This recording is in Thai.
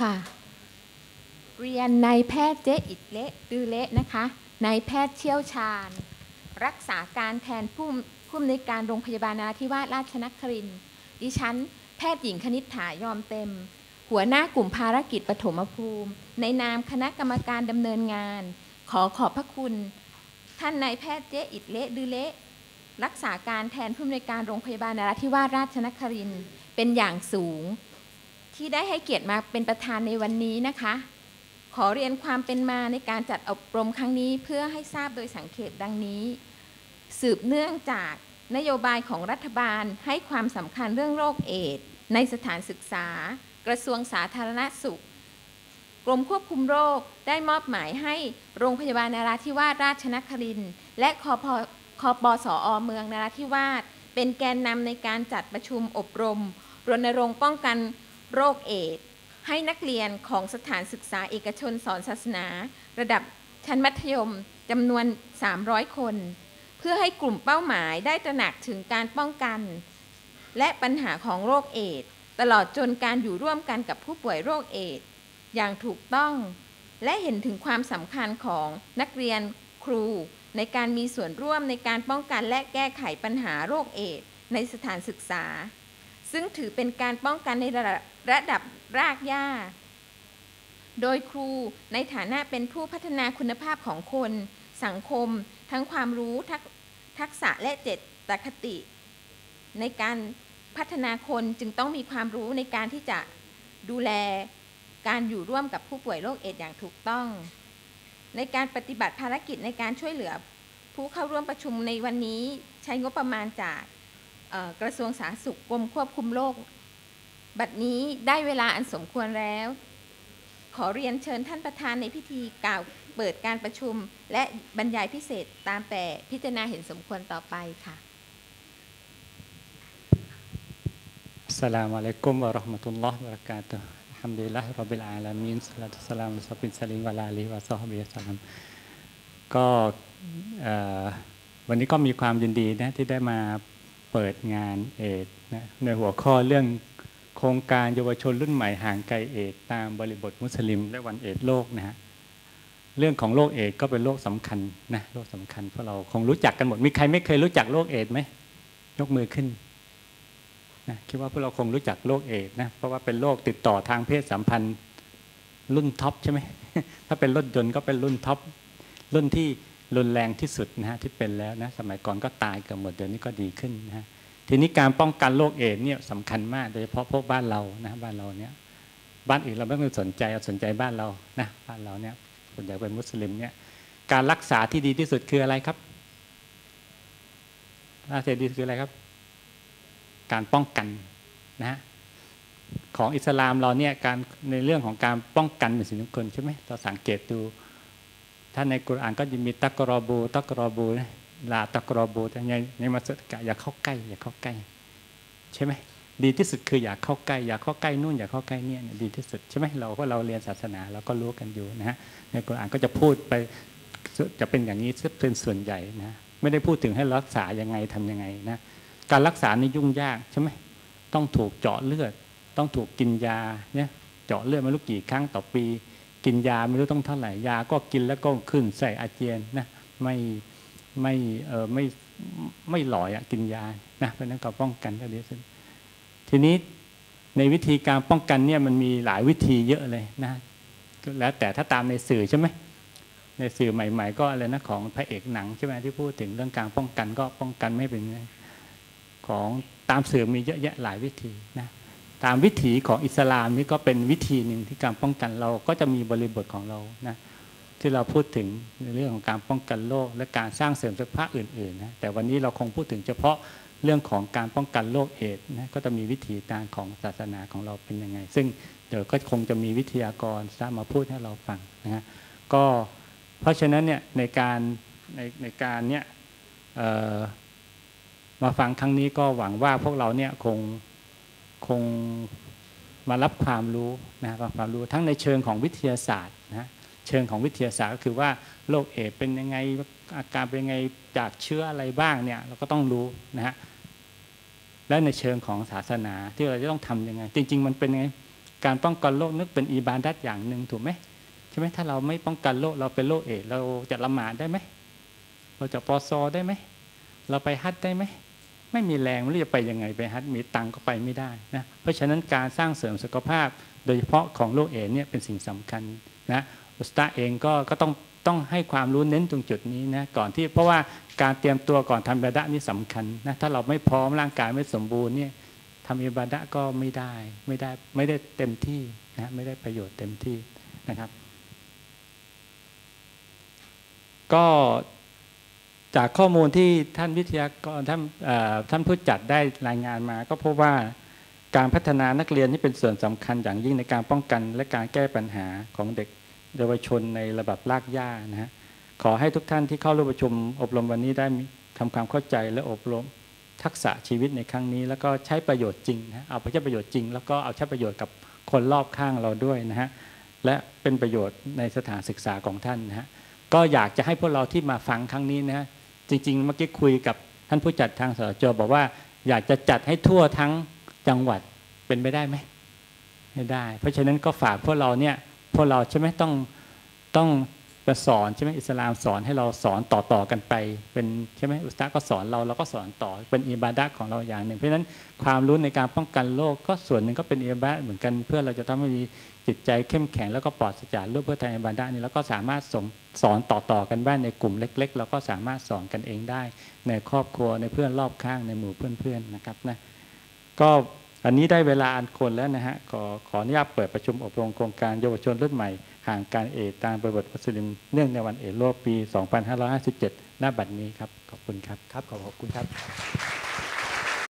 ค่ะ เรียนนายแพทย์เจ๊อิดเละดือเละนะคะนายแพทย์เชี่ยวชาญ รักษาการแทนผู้ผู้อำนวยการโรงพยาบาลนราธิวาสราชนครินดิฉัน แพทย์หญิงคณิษฐายอมเต็ม หัวหน้ากลุ่มภารกิจปฐมภูมิ ในนามคณะกรรมการดำเนินงาน ขอขอบพระคุณ ท่านนายแพทย์เจ๊อิดเละดือเละรักษาการแทนผู้อำนวยการโรงพยาบาลนราธิวาสราชนครินเป็นอย่างสูง ที่ได้ให้เกียรติมาเป็นประธานในวันนี้นะคะ ขอเรียนความเป็นมาในการจัดอบรมครั้งนี้เพื่อให้ทราบโดยสังเขตดังนี้ สืบเนื่องจากนโยบายของรัฐบาลให้ความสำคัญเรื่องโรคเอดส์ในสถานศึกษา กระทรวงสาธารณสุข กรมควบคุมโรคได้มอบหมายให้โรงพยาบาลนราธิวาสราชนครินทร์และคอพคปสอเมืองนราธิวาสเป็นแกนนำในการจัดประชุมอบรมรณรงค์ป้องกัน โรคเอดส์ให้นักเรียนของสถานศึกษาเอกชนสอนศาสนา ระดับชั้นมัธยมจำนวน 300 คน เพื่อให้กลุ่มเป้าหมายได้ตระหนักถึงการป้องกัน และปัญหาของโรคเอดส์ตลอดจนการอยู่ร่วมกันกับผู้ป่วยโรคเอดส์อย่างถูกต้อง และเห็นถึงความสำคัญของนักเรียนครู ในการมีส่วนร่วมในการป้องกันและแก้ไขปัญหาโรคเอดส์ในสถานศึกษา ซึ่งถือเป็นการป้องกันในระดับระดับรากหญ้า โดยครูในฐานะเป็นผู้พัฒนาคุณภาพของคน สังคม ทั้งความรู้ทักทักษะและเจตคติ ในการพัฒนาคนจึงต้องมีความรู้ในการที่จะดูแลการอยู่ร่วมกับผู้ป่วยโรคเอดส์อย่างถูกต้อง ในการปฏิบัติภารกิจในการช่วยเหลือ ผู้เข้าร่วมประชุมในวันนี้ใช้งบประมาณจาก กระทรวงสาธารณสุขกรมควบคุมโรคบัดนี้ได้เวลาอันสมควรแล้ว ขอเรียนเชิญท่านประธานในพิธีกล่าวเปิดการประชุม และบรรยายพิเศษตามแต่พิจารณาเห็นสมควรต่อไปค่ะ Assalamualaikum warahmatullahi wabarakatuh. Alhamdulillah rabbil alamin. Salatu salam sabbin salim wa ala alihi wa sahbihi wasallam. ก็วันนี้ก็มีความยินดีนะที่ได้มา เปิดงานเอดส์นะในหัวข้อเรื่องโครงการเยาวชนรุ่นใหม่ห่างไกลเอดตามบริบทมุสลิม และวันเอดโลกนะฮะเรื่องของโรคเอดก็เป็นโรคสำคัญนะโรคสำคัญเพราะเราคงรู้จักกันหมดมีใครไม่เคยรู้จักโรคเอดไหมยกมือขึ้นนะคิดว่าพวกเราคงรู้จักโรคเอดนะเพราะว่าเป็นโรคติดต่อทางเพศสัมพันธ์รุ่นท็อปใช่ไหมถ้าเป็นรถยนต์ก็เป็นรุ่นท็อปรุ่นที่ รุนแรงที่สุดนะฮะที่เป็นแล้วนะสมัยก่อนก็ตายเกือบหมดเดี๋ยวนี้ก็ดีขึ้นนะฮะทีนี้การป้องกันโรคเอดส์เนี่ยสำคัญมากโดยเฉพาะพวกบ้านเรานะบ้านเราเนี่ยบ้านอื่นเราไม่ต้องสนใจเอาสนใจบ้านเรานะบ้านเราเนี่ยส่วนใหญ่เป็นมุสลิมเนี่ยการรักษาที่ดีที่สุดคืออะไรครับรักษาที่ดีคืออะไรครับ การป้องกันนะฮะของอิสลามเราเนี่ยการในเรื่องของการป้องกันเป็นสิ่งสำคัญใช่ไหมเราสังเกตดู ถ้าในกุรอานก็จะมีตักรอบู ตักรอบูนะลาตักรอบูแต่ในในมัสยิดกะอย่าเข้าใกล้อย่าเข้าใกล้ ใช่ไหมดีที่สุดคืออย่าเข้าใกล้อย่าเข้าใกล้นู่นอย่าเข้าใกล้เนี่ยดีที่สุดใช่ไหมเราเพราะเราเรียนศาสนาเราก็รู้กันอยู่นะฮะในกุรอานก็จะพูดไปจะเป็นอย่างนี้เป็นส่วนใหญ่นะไม่ได้พูดถึงให้รักษายังไงทำยังไงนะการรักษานี่ยุ่งยากใช่ไหมต้องถูกเจาะเลือด ต้องถูกกินยาเนี่ยเจาะเลือดม่รู้กี่ครั้งต่อปี กินยาไม่รู้ต้องเท่าไหร่ยาก็กินแล้วก็ขึ้นใส่อาเจียนนะไม่ไม่เออไม่ไม่หลอยอะกินยานะเพราะนั้นก็ป้องกันก็ดีสุดทีนี้ในวิธีการป้องกันเนี่ยมันมีหลายวิธีเยอะเลยนะแล้วแต่ถ้าตามในสื่อใช่ไหมในสื่อใหม่ ๆ ก็อะไรนะของพระเอกหนังใช่ไหมที่พูดถึงเรื่องการป้องกันก็ป้องกันไม่เป็นของตามสื่อมีเยอะแยะหลายวิธีนะ ตามวิถีของอิสลามนี่ก็เป็นวิธีหนึ่งที่การป้องกันเราก็จะมีบริบทของเรานะที่เราพูดถึงในเรื่องของการป้องกันโรคและการสร้างเสริมสุขภาพอื่นๆนะแต่วันนี้เราคงพูดถึงเฉพาะเรื่องของการป้องกันโรคเอดนะก็จะมีวิธีการของศาสนาของเราเป็นยังไง ซึ่งเดี๋ยวก็คงจะมีวิทยากรสามาพูดให้เราฟังนะฮะก็เพราะฉะนั้นเนี่ยในการในในการเนี่ยมาฟังครั้งนี้ก็หวังว่าพวกเราเนี่ยคง คงมารับความรู้นะรับความรู้ทั้งในเชิงของวิทยาศาสตร์นะเชิงของวิทยาศาสตร์ก็คือว่าโรคเอดเป็นยังไงอาการเป็นยังไงจากเชื้ออะไรบ้างเนี่ยเราก็ต้องรู้นะฮะและในเชิงของศาสนาที่เราจะต้องทํำยังไง จริง ๆ มันเป็นยังไงการป้องกันโรคนึกเป็นอีบานดัตอย่างหนึ่งถูกไหมใช่ไหมถ้าเราไม่ป้องกันโรคเราเป็นโรคเอดส์เราจะละหมาดได้ไหมเราจะปอซอได้ไหมเราไปฮัทได้ไหม ไม่มีแรงไม่รู้จะไปยังไงไปฮัทมีตังก็ไปไม่ได้นะเพราะฉะนั้นการสร้างเสริมสุขภาพ โดยเฉพาะของโรคเอดส์เนี่ยเป็นสิ่งสำคัญนะอุสตาเองก็ก็ต้องต้องให้ความรู้เน้นตรงจุดนี้นะก่อนที่เพราะว่าการเตรียมตัวก่อนทำอิบาดะนี่สำคัญนะถ้าเราไม่พร้อมร่างกายไม่สมบูรณ์เนี่ยทำอิบาดะก็ไม่ได้ไม่ได้ไม่ได้เต็มที่นะไม่ได้ประโยชน์เต็มที่นะครับ ก็ จากข้อมูลที่ท่านวิทยากรท่านท่านผู้จัดได้รายงานมา ก็พบว่าการพัฒนานักเรียนนี่เป็นส่วนสำคัญอย่างยิ่งในการป้องกัน และการแก้ปัญหาของเด็กเยาวชนในระดับรากหญ้านะฮะขอให้ทุกท่านที่เข้าร่วมประชุมอบรมวันนี้ได้มีทำความเข้าใจและอบรมทักษะชีวิตในครั้งนี้ แล้วก็ใช้ประโยชน์จริงนะเอาไปใช้ประโยชน์จริง แล้วก็เอาใช้ประโยชน์กับคนรอบข้างเราด้วยนะฮะและเป็นประโยชน์ในสถานศึกษาของท่านนะฮะก็อยากจะให้พวกเราที่มาฟังครั้งนี้นะ จริงๆเมื่อกี้คุยกับท่านผู้จัดทางสจบอกว่า อยากจะจัดให้ทั่วทั้งจังหวัดเป็นไปได้ไหมไม่ได้ เพราะฉะนั้นก็ฝากพวกเราเนี่ยพวกเราใช่ไหมต้องต้อง มาสอนใช่ไหมอิสลามสอนให้เราสอนต่อๆกันไป เป็นใช่ไหมอุสตาก็สอนเราเราก็สอนต่อเป็นอิบาดะของเราอย่างหนึ่ง เพราะฉะนั้นความรู้ในการป้องกันโรคก็ส่วนหนึ่งก็เป็นอิบาดะเหมือนกันเพื่อเราจะทำให้มีจิตใจเข้มแข็งแล้วก็ปลอดจากโรคเพื่อทางอิบาดะนี้แล้วก็สามารถส่งสอนต่อๆกันบ้างในกลุ่มเล็ก ๆ เราก็สามารถสอนกันเองได้ ในครอบครัวในเพื่อนรอบข้างในหมู่เพื่อนๆนะครับนะก็ อันนี้ได้เวลาอันควรแล้วนะฮะ ขอขออนุญาตเปิดประชุมอบรมโครงการเยาวชนรุ่นใหม่ ห่างการเอตามบริบทมุสลิมเนื่องในวันเอโลปี 2557 หน้าบัดนี้ครับ ขอบคุณครับ ครับ ขอบคุณครับ